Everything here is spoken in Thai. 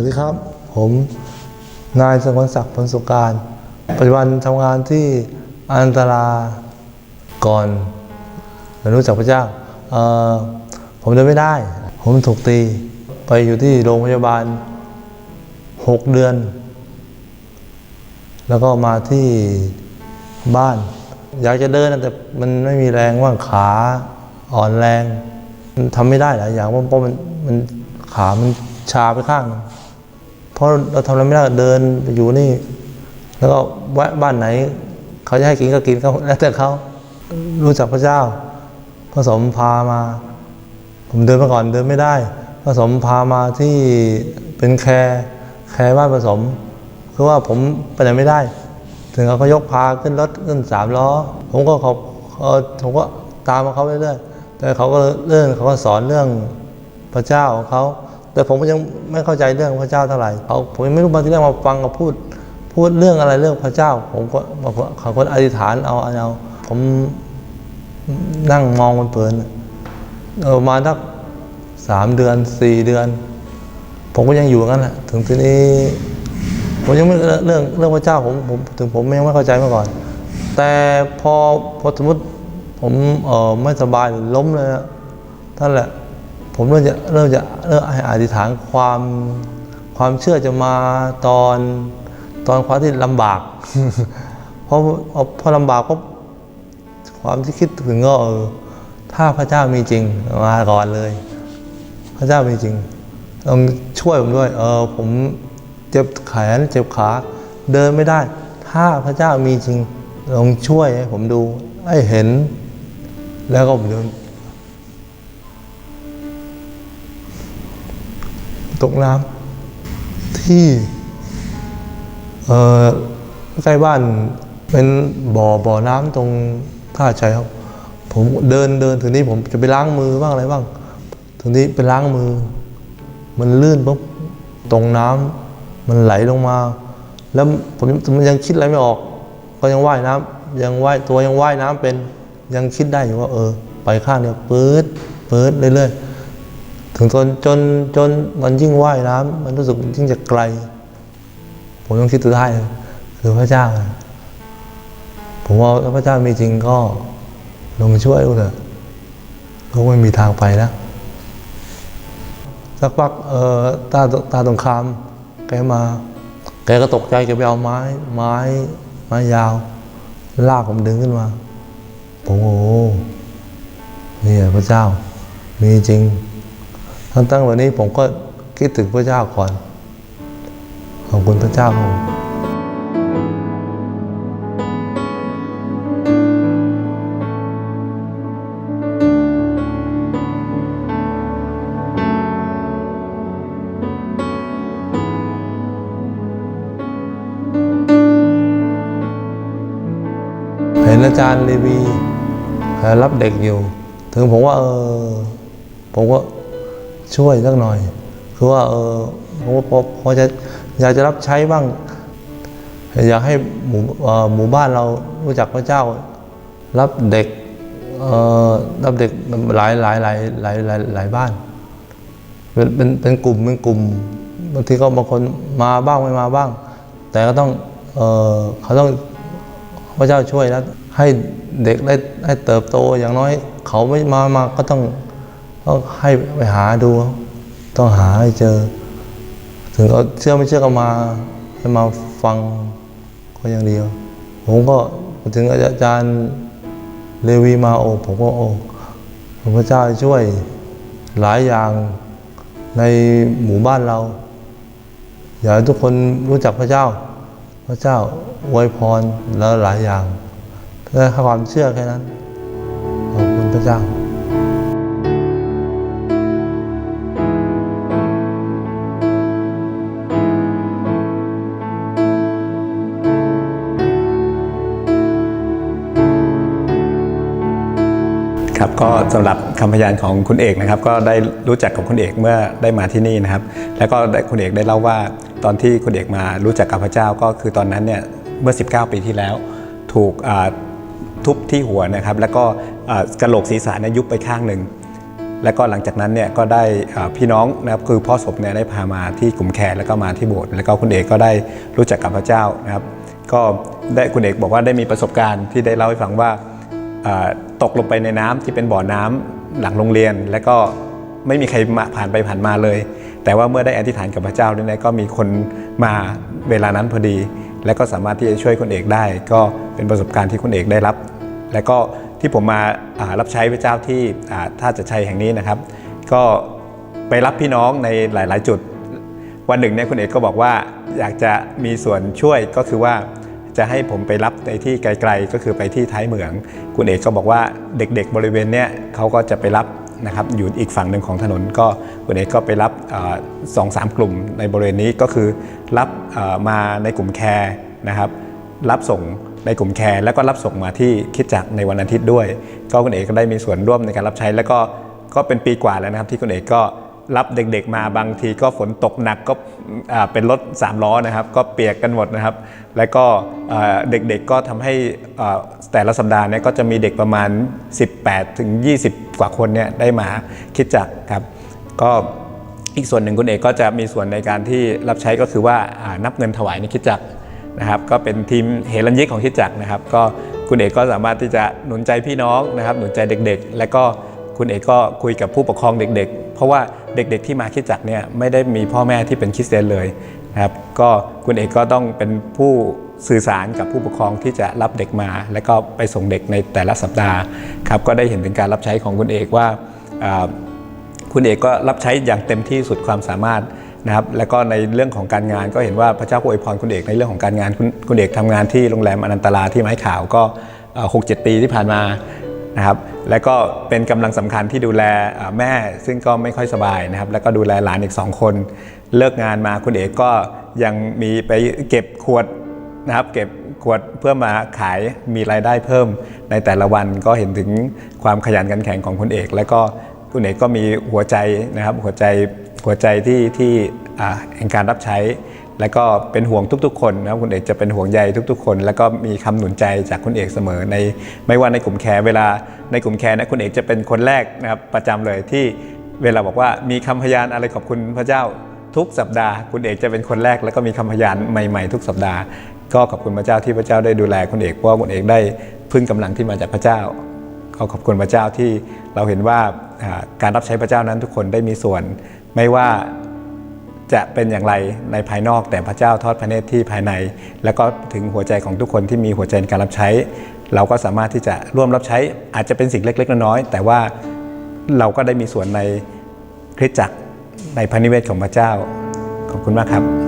วัสดีครับ ผมนายสงวนศักดิ์พลสุการ ปัจจุบันทำงานที่อันตราก่อนรู้จักพระเจ้า ผมเดินไม่ได้ ผมถูกตี ไปอยู่ที่โรงพยาบาลหกเดือน แล้วก็มาที่บ้าน อยากจะเดินแต่มันไม่มีแรงว่างขาอ่อนแรงทำไม่ได้หลายอย่างเพราะมันมันขามันชาไปข้างนึง เพราะเราทำอะไรไม่ได้เดินอยู่นี่ แล้วก็แวะบ้านไหน เขาจะให้กินก็กินเขาแล้วแต่เขารู้จักพระเจ้าผสมพามา ผมเดินมาก่อนเดินไม่ได้ผสมพามาที่เป็นแคร์แคร์บ้านผสม คือว่าผมไปไหนไม่ได้ ถึงเขาก็ยกพาขึ้นรถขึ้นสามล้อ ผมก็เขาผมก็ตามมาเขาเรื่อยๆแต่เขาก็เรื่องเขาก็สอนเรื่องพระเจ้าของเขา แต่ผมก็ยังไม่เข้าใจเรื่องพระเจ้าเท่าไหร่เขาผมยังไม่รู้บางทีเรื่องมาฟังเขาพูด พูดเรื่องอะไรเรื่องพระเจ้า ผมก็บาเขาก็อธิษฐานเอาเอาผมนั่งมองมันเปิดประมาณสักสามเดือนสี่เดือน ผมก็ยังอยู่งั้นแหละถึงทีนี้ ผมยังไม่เรื่องเรื่องเรื่องพระเจ้าผมผมถึงผมยังไม่เข้าใจมาก่อน แต่พอพอสมมติผมเออไม่สบายหรือล้มเลยนะท่านแหละ ผมเริ่มจะเริ่มจะเริ่มอธิษฐานความความเชื่อจะมาตอนตอนความที่ลำบากเพราะพอพอลำบากก็ความที่คิดถึงก็เออถ้าพระเจ้ามีจริงมาก่อนเลย พระเจ้ามีจริงต้องช่วยผมด้วย เออผมเจ็บแขนเจ็บขาเดินไม่ได้ ถ้าพระเจ้ามีจริงลองช่วยให้ผมดูให้เห็น แล้วก็ผม ตกน้ำที่ใกล้บ้านเป็นบ่อบ่อน้ำตรงท่าชัยครับ ผมเดินเดินถึงนี้ผมจะไปล้างมือบ้างอะไรบ้าง ถึงนี้ไปล้างมือ มันลื่นปุ๊บตรงน้ำมันไหลลงมา แล้วผมมันยังคิดอะไรไม่ออก ก็ยังว่ายน้ำยังว่ายตัวยังว่ายน้ำเป็นยังคิดได้อยู่ว่า เออ ไปข้างเดียวปื๊ดปื๊ดเรื่อยๆ ถึงจนจนจนมันยิ่งว่ายน้ำมันรู้สึกยิ่งจะไกล ผมต้องคิดตัวท้คือพระเจ้า ผมว่าถ้าพระเจ้ามีจริงก็ลงมาช่วยดูเถอะก็ไม่มีทางไปแล้วสักพักเออตาตาตรงคามแกมา แกก็ตกใจแกไปเอาไม้ ไม้ไม้ยาว ลากผมดึงขึ้นมาผมโอ้โหนี่พระเจ้า มีจริง ตั้งตั้งวันนี้ผมก็คิดถึงพระเจ้าก่อน ขอบคุณพระเจ้าครับผมเห็นอาจารย์เลวีรับเด็กอยู่ ถึงผมว่าเออผมก็ ช่วยสักหน่อย คือว่าเออผมว่าพอพอจะอยากจะรับใช้บ้าง อยากให้หมู่หมู่บ้านเรารู้จักพระเจ้า รับเด็กรับเด็กหลายหลายหลายหลายหลายหลายบ้าน เป็นเป็นเป็นกลุ่มเป็นกลุ่มบางทีก็บางคนมาบ้างไม่มาบ้าง แต่ก็ต้องเออเขาต้องพระเจ้าช่วยนะให้เด็กได้ได้เติบโตอย่างน้อย เขาไม่มามาก็ต้อง ต้องให้ไปหาดู ต้องหาให้เจอ ถึงเขาเชื่อไม่เชื่อก็มาให้มาฟังก็อย่างเดียวผมก็ถึงอาจารย์เลวีมาโอผมก็โอ้พระเจ้าช่วยหลายอย่างในหมู่บ้านเรา อยากให้ทุกคนรู้จักพระเจ้า พระเจ้าอวยพรแล้วหลายอย่างเพื่อความเชื่อแค่นั้นขอบคุณพระเจ้า ครับก็สำหรับคำพยานของคุณเอกนะครับ ก็ได้รู้จักกับคุณเอกเมื่อได้มาที่นี่นะครับ แล้วก็คุณเอกได้เล่าว่าตอนที่คุณเอกมารู้จักกับพระเจ้าก็คือตอนนั้นเนี่ยเมื่อ 19 ปีที่แล้ว ถูกทุบที่หัวนะครับ แล้วก็กระโหลกศีรษะเนี่ยยุบไปข้างหนึ่งและก็หลังจากนั้นเนี่ยก็ได้พี่น้องนะครับคือพ่อศพเนี่ยได้พามาที่กลุ่มแคร์แล้วก็มาที่โบสถ์แล้วก็คุณเอกก็ได้รู้จักกับพระเจ้านะครับ ก็ได้คุณเอกบอกว่าได้มีประสบการณ์ที่ได้เล่าให้ฟังว่า ตกลงไปในน้ำที่เป็นบ่อน้ำหลังโรงเรียน แล้วก็ไม่มีใครมาผ่านไปผ่านมาเลย แต่ว่าเมื่อได้อธิษฐานกับพระเจ้าเนี่ยนะก็มีคนมาเวลานั้นพอดี และก็สามารถที่จะช่วยคุณเอกได้ ก็เป็นประสบการณ์ที่คุณเอกได้รับ และก็ที่ผมมารับใช้พระเจ้าที่ท่าจะชัยแห่งนี้นะครับ ก็ไปรับพี่น้องในหลาย ๆ จุด วันหนึ่งเนี่ยคุณเอกก็บอกว่าอยากจะมีส่วนช่วยก็คือว่า จะให้ผมไปรับในที่ไกลๆ ก็คือไปที่ท้ายเหมือง คุณเอกก็บอกว่าเด็กๆบริเวณเนี้ยเขาก็จะไปรับนะครับอยู่อีกฝั่งหนึ่งของถนนก็คุณเอกก็ไปรับสองสามกลุ่มในบริเวณนี้ก็คือรับมาในกลุ่มแคร์นะครับรับส่งในกลุ่มแคร์แล้วก็รับส่งมาที่คิดจักรในวันอาทิตย์ด้วย ก็คุณเอกก็ได้มีส่วนร่วมในการรับใช้แล้วก็ก็เป็นปีกว่าแล้วนะครับที่คุณเอกก็ รับเด็กๆมาบางทีก็ฝนตกหนักก็เป็นรถ3ล้อนะครับ ก็เปียกกันหมดนะครับ แล้วก็เด็กๆก็ทำให้แต่ละสัปดาห์เนี่ยก็จะมีเด็กประมาณ 18ถึง20 กว่าคนเนี่ยได้มาคิดจักรครับ ก็อีกส่วนหนึ่งคุณเอกก็จะมีส่วนในการที่รับใช้ก็คือว่านับเงินถวายในคิดจักรนะครับก็เป็นทีมเฮลันยิกของคิดจักรนะครับ ก็คุณเอกก็สามารถที่จะหนุนใจพี่น้องนะครับ หนุนใจเด็กๆ และก็คุณเอกก็คุยกับผู้ปกครองเด็ก ๆ เพราะว่า เด็กๆที่มาคิดจักเนี่ยไม่ได้มีพ่อแม่ที่เป็นคริสเตียนเลยนะครับก็คุณเอกก็ต้องเป็นผู้สื่อสารกับผู้ปกครองที่จะรับเด็กมา และก็ไปส่งเด็กในแต่ละสัปดาห์ครับก็ได้เห็นถึงการรับใช้ของคุณเอกว่าคุณเอกก็รับใช้อย่างเต็มที่สุดความสามารถนะครับแล้วก็ในเรื่องของการงานก็เห็นว่าพระเจ้าอวยพรคุณเอกในเรื่องของการงานคุณคุณเอกทำงานที่โรงแรมอนันตลาที่ไม้ขาวก็หกเจ็ดปีที่ผ่านมา นะครับแล้วก็เป็นกำลังสำคัญที่ดูแลแม่ซึ่งก็ไม่ค่อยสบายนะครับ แล้วก็ดูแลหลานอีกสองคน เลิกงานมาคุณเอกก็ยังมีไปเก็บขวดนะครับ เก็บขวดเพื่อมาขายมีรายได้เพิ่มในแต่ละวันก็เห็นถึงความขยันขันแข็งของคุณเอก และก็คุณเอกก็มีหัวใจนะครับหัวใจหัวใจที่ที่แห่งการรับใช้ และก็เป็นห่วงทุกๆ คนนะครับคุณเอกจะเป็นห่วงใยทุกๆ คน แล้วก็มีคำหนุนใจจากคุณเอกเสมอในไม่ว่าในกลุ่มแคร์เวลาในกลุ่มแคร์นะคุณเอกจะเป็นคนแรกนะครับประจำเลยที่เวลาบอกว่ามีคำพยานอะไรขอบคุณพระเจ้าทุกสัปดาห์ คุณเอกจะเป็นคนแรก แล้วก็มีคำพยานใหม่ๆ ทุกสัปดาห์ ก็ขอบคุณพระเจ้าที่พระเจ้าได้ดูแลคุณเอกเพราะคุณเอกได้พึ่งกำลังที่มาจากพระเจ้าก็ขอบคุณพระเจ้าที่เราเห็นว่าการรับใช้พระเจ้านั้นทุกคนได้มีส่วน ไม่ว่า จะเป็นอย่างไรในภายนอกแต่พระเจ้าทอดพระเนตรที่ภายใน แล้วก็ถึงหัวใจของทุกคนที่มีหัวใจในการรับใช้ เราก็สามารถที่จะร่วมรับใช้อาจจะเป็นสิ่งเล็ก ๆ น้อยๆแต่ว่าเราก็ได้มีส่วนในคริสตจักรในพระนิเวศของพระเจ้าขอบคุณมากครับ